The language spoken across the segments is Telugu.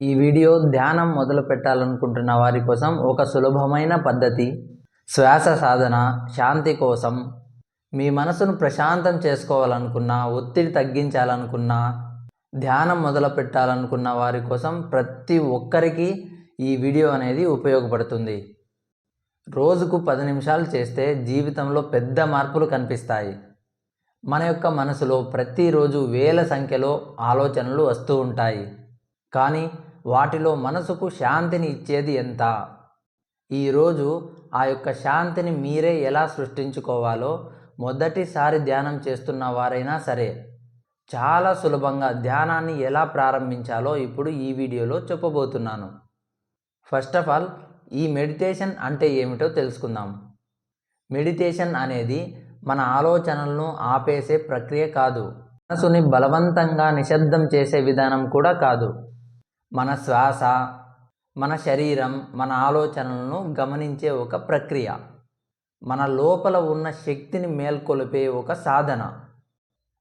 ఈ వీడియో ధ్యానం మొదలు పెట్టాలనుకుంటున్న వారి కోసం ఒక సులభమైన పద్ధతి. శ్వాస సాధన శాంతి కోసం. మీ మనసును ప్రశాంతం చేసుకోవాలనుకున్నా ఒత్తిడి తగ్గించాలనుకున్నా ధ్యానం మొదలు పెట్టాలనుకున్న వారి కోసం ప్రతి ఒక్కరికి ఈ వీడియో అనేది ఉపయోగపడుతుంది. రోజుకు పది నిమిషాలు చేస్తే జీవితంలో పెద్ద మార్పులు కనిపిస్తాయి. మన యొక్క మనసులో ప్రతిరోజు వేల సంఖ్యలో ఆలోచనలు వస్తూ ఉంటాయి. కానీ వాటిలో మనసుకు శాంతిని ఇచ్చేది ఎంత? ఈరోజు ఆ యొక్క శాంతిని మీరే ఎలా సృష్టించుకోవాలో మొదటిసారి ధ్యానం చేస్తున్న వారైనా సరే చాలా సులభంగా ధ్యానాన్ని ఎలా ప్రారంభించాలో ఇప్పుడు ఈ వీడియోలో చెప్పబోతున్నాను. ఫస్ట్ ఆఫ్ ఆల్ ఈ మెడిటేషన్ అంటే ఏమిటో తెలుసుకుందాం. మెడిటేషన్ అనేది మన ఆలోచనలను ఆపేసే ప్రక్రియ కాదు. మనసుని బలవంతంగా నిశ్శబ్దం చేసే విధానం కూడా కాదు. మన శ్వాస మన శరీరం మన ఆలోచనలను గమనించే ఒక ప్రక్రియ. మన లోపల ఉన్న శక్తిని మేల్కొలిపే ఒక సాధన.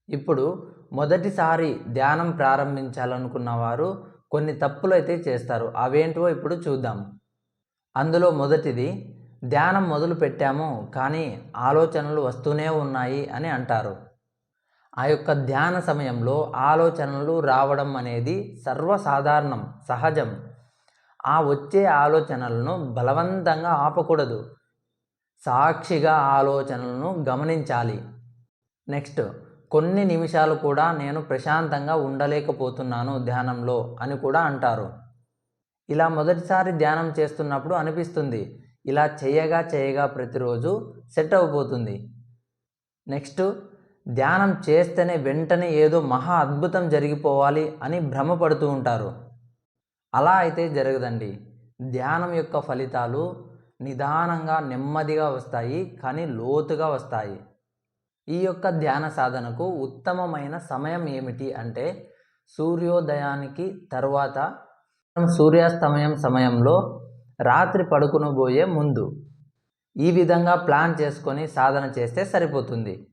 ఇప్పుడు మొదటిసారి ధ్యానం ప్రారంభించాలనుకున్న వారు కొన్ని తప్పులు అయితే చేస్తారు. అవేంటో ఇప్పుడు చూద్దాం. అందులో మొదటిది ధ్యానం మొదలు పెట్టాము కానీ ఆలోచనలు వస్తూనే ఉన్నాయి అని అంటారు. ఆ యొక్క ధ్యాన సమయంలో ఆలోచనలు రావడం అనేది సర్వసాధారణం సహజం. ఆ వచ్చే ఆలోచనలను బలవంతంగా ఆపకూడదు. సాక్షిగా ఆలోచనలను గమనించాలి. నెక్స్ట్ కొన్ని నిమిషాలు కూడా నేను ప్రశాంతంగా ఉండలేకపోతున్నాను ధ్యానంలో అని కూడా అంటారు. ఇలా మొదటిసారి ధ్యానం చేస్తున్నప్పుడు అనిపిస్తుంది ఇలా చేయగా చేయగా ప్రతిరోజు సెట్ అయిపోతుంది నెక్స్ట్ ధ్యానం చేస్తేనే వెంటనే ఏదో మహా అద్భుతం జరిగిపోవాలి అని భ్రమపడుతూ ఉంటారు. అలా అయితే జరగదండి. ధ్యానం యొక్క ఫలితాలు నిదానంగా నెమ్మదిగా వస్తాయి కానీ లోతుగా వస్తాయి. ఈ యొక్క ధ్యాన సాధనకు ఉత్తమమైన సమయం ఏమిటి అంటే సూర్యోదయానికి తర్వాత సూర్యాస్తమయం సమయంలో రాత్రి పడుకునబోయే ముందు. ఈ విధంగా ప్లాన్ చేసుకొని సాధన చేస్తే సరిపోతుంది.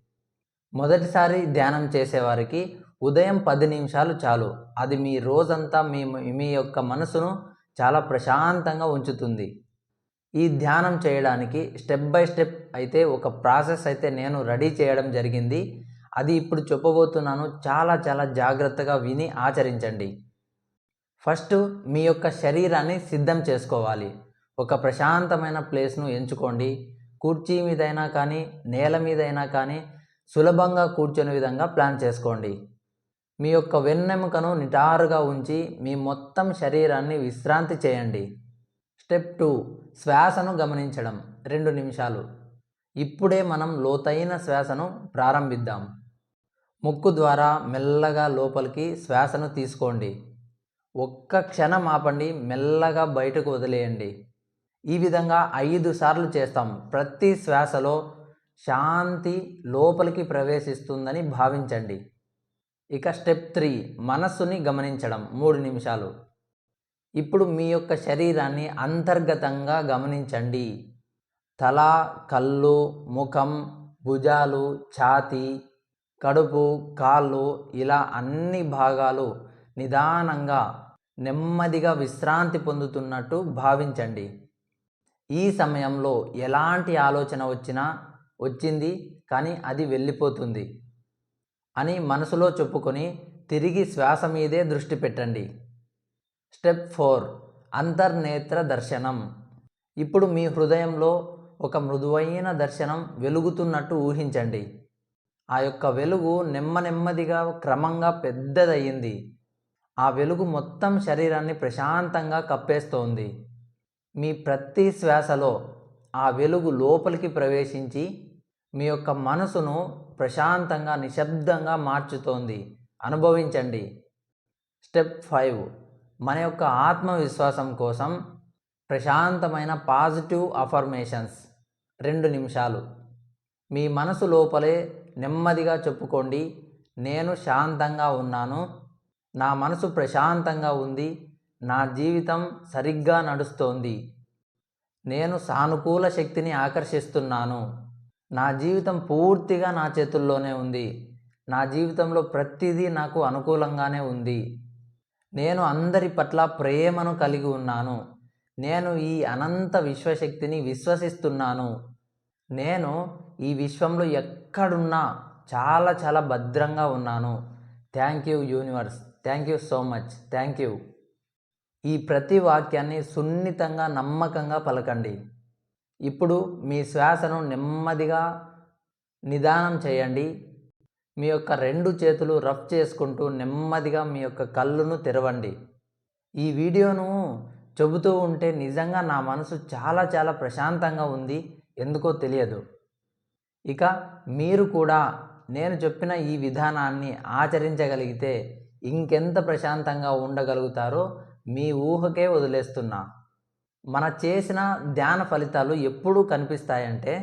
మొదటిసారి ధ్యానం చేసేవారికి ఉదయం పది నిమిషాలు చాలు. అది మీ రోజంతా మీ మీ యొక్క మనసును చాలా ప్రశాంతంగా ఉంచుతుంది. ఈ ధ్యానం చేయడానికి స్టెప్ బై స్టెప్ అయితే ఒక ప్రాసెస్ అయితే నేను రెడీ చేయడం జరిగింది. అది ఇప్పుడు చెప్పబోతున్నాను చాలా చాలా జాగ్రత్తగా విని ఆచరించండి. ఫస్ట్ మీ యొక్క శరీరాన్ని సిద్ధం చేసుకోవాలి. ఒక ప్రశాంతమైన ప్లేస్ను ఎంచుకోండి. కుర్చీ మీదైనా కానీ నేల మీదైనా కానీ సులభంగా కూర్చొని విధంగా ప్లాన్ చేసుకోండి. మీ యొక్క వెన్నెముకను నిటారుగా ఉంచి మీ మొత్తం శరీరాన్ని విశ్రాంతి చేయండి. స్టెప్ టూ శ్వాసను గమనించడం. రెండు నిమిషాలు. ఇప్పుడే మనం లోతైన శ్వాసను ప్రారంభిద్దాం. ముక్కు ద్వారా మెల్లగా లోపలికి శ్వాసను తీసుకోండి. ఒక్క క్షణం ఆపండి మెల్లగా బయటకు వదిలేయండి. ఈ విధంగా ఐదు సార్లు చేస్తాం. ప్రతి శ్వాసలో శాంతి లోపలికి ప్రవేశిస్తుందని భావించండి. ఇక స్టెప్ త్రీ మనస్సుని గమనించడం. మూడు నిమిషాలు. ఇప్పుడు మీ యొక్క శరీరాన్ని అంతర్గతంగా గమనించండి. తల కళ్ళు ముఖం భుజాలు ఛాతీ కడుపు కాళ్ళు ఇలా అన్ని భాగాలు నిదానంగా నెమ్మదిగా విశ్రాంతి పొందుతున్నట్టు భావించండి. ఈ సమయంలో ఎలాంటి ఆలోచన వచ్చినా వచ్చింది కానీ అది వెళ్ళిపోతుంది అని మనసులో చెప్పుకొని తిరిగి శ్వాస మీదే దృష్టి పెట్టండి. స్టెప్ ఫోర్ అంతర్నేత్ర దర్శనం. ఇప్పుడు మీ హృదయంలో ఒక మృదువైన దర్శనం వెలుగుతున్నట్టు ఊహించండి. ఆ యొక్క వెలుగు నెమ్మ నెమ్మదిగా క్రమంగా పెద్దదయ్యింది. ఆ వెలుగు మొత్తం శరీరాన్ని ప్రశాంతంగా కప్పేస్తోంది. మీ ప్రతి శ్వాసలో ఆ వెలుగు లోపలికి ప్రవేశించి మీ యొక్క మనసును ప్రశాంతంగా నిశ్శబ్దంగా మార్చుతోంది. అనుభవించండి. Step five. మన యొక్క ఆత్మవిశ్వాసం కోసం ప్రశాంతమైన పాజిటివ్ అఫర్మేషన్స్. రెండు నిమిషాలు. మీ మనసు లోపలే నెమ్మదిగా చెప్పుకోండి. నేను శాంతంగా ఉన్నాను. నా మనసు ప్రశాంతంగా ఉంది. నా జీవితం సరిగ్గా నడుస్తోంది. నేను సానుకూల శక్తిని ఆకర్షిస్తున్నాను. నా జీవితం పూర్తిగా నా చేతుల్లోనే ఉంది. నా జీవితంలో ప్రతిదీ నాకు అనుకూలంగానే ఉంది. నేను అందరి పట్ల ప్రేమను కలిగి ఉన్నాను. నేను ఈ అనంత విశ్వశక్తిని విశ్వసిస్తున్నాను. నేను ఈ విశ్వంలో ఎక్కడున్నా చాలా చాలా భద్రంగా ఉన్నాను. Thank you universe. Thank you so much. Thank you. ఈ ప్రతి వాక్యాన్ని సున్నితంగా నమ్మకంగా పలకండి. ఇప్పుడు మీ శ్వాసను నెమ్మదిగా నిదానం చేయండి. మీ యొక్క రెండు చేతులు రఫ్ చేసుకుంటూ నెమ్మదిగా మీ యొక్క కళ్ళును తెరవండి. ఈ వీడియోను చెబుతూ ఉంటే నిజంగా నా మనసు చాలా చాలా ప్రశాంతంగా ఉంది. ఎందుకో తెలియదు. ఇక మీరు కూడా నేను చెప్పిన ఈ విధానాన్ని ఆచరించగలిగితే ఇంకెంత ప్రశాంతంగా ఉండగలుగుతారో మీ ఊహకే వదిలేస్తున్నా. మన చేసిన ధ్యాన ఫలితాలు ఎప్పుడూ కనిపిస్తాయంటే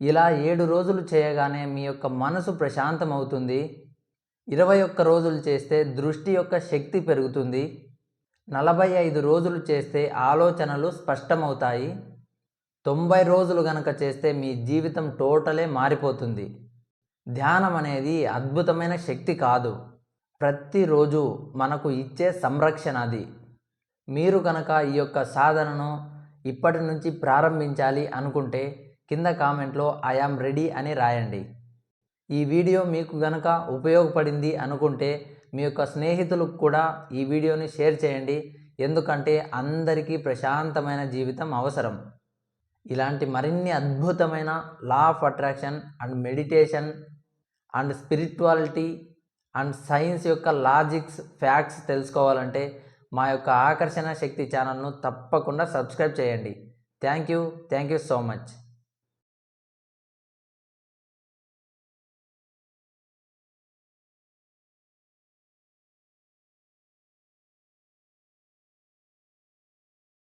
ఇలా ఏడు రోజులు చేయగానే మీ యొక్క మనసు ప్రశాంతమవుతుంది. ఇరవై ఒక్క రోజులు చేస్తే దృష్టి యొక్క శక్తి పెరుగుతుంది. నలభై ఐదు రోజులు చేస్తే ఆలోచనలు స్పష్టమవుతాయి. తొంభై రోజులు గనక చేస్తే మీ జీవితం టోటలే మారిపోతుంది. ధ్యానం అనేది అద్భుతమైన శక్తి కాదు. ప్రతిరోజు మనకు ఇచ్చే సంరక్షణ అది. మీరు కనుక ఈ యొక్క సాధనను ఇప్పటి నుంచి ప్రారంభించాలి అనుకుంటే కింద కామెంట్లో ఐఆమ్ రెడీ అని రాయండి. ఈ వీడియో మీకు గనక ఉపయోగపడింది అనుకుంటే మీ యొక్క స్నేహితులకు కూడా ఈ వీడియోని షేర్ చేయండి. ఎందుకంటే అందరికీ ప్రశాంతమైన జీవితం అవసరం. ఇలాంటి మరిన్ని అద్భుతమైన law of attraction and meditation and spirituality and science యొక్క లాజిక్స్ ఫ్యాక్ట్స్ తెలుసుకోవాలంటే మా యొక్క ఆకర్షణ శక్తి ఛానల్ను తప్పకుండా సబ్స్క్రైబ్ చేయండి. Thank you. Thank you so much.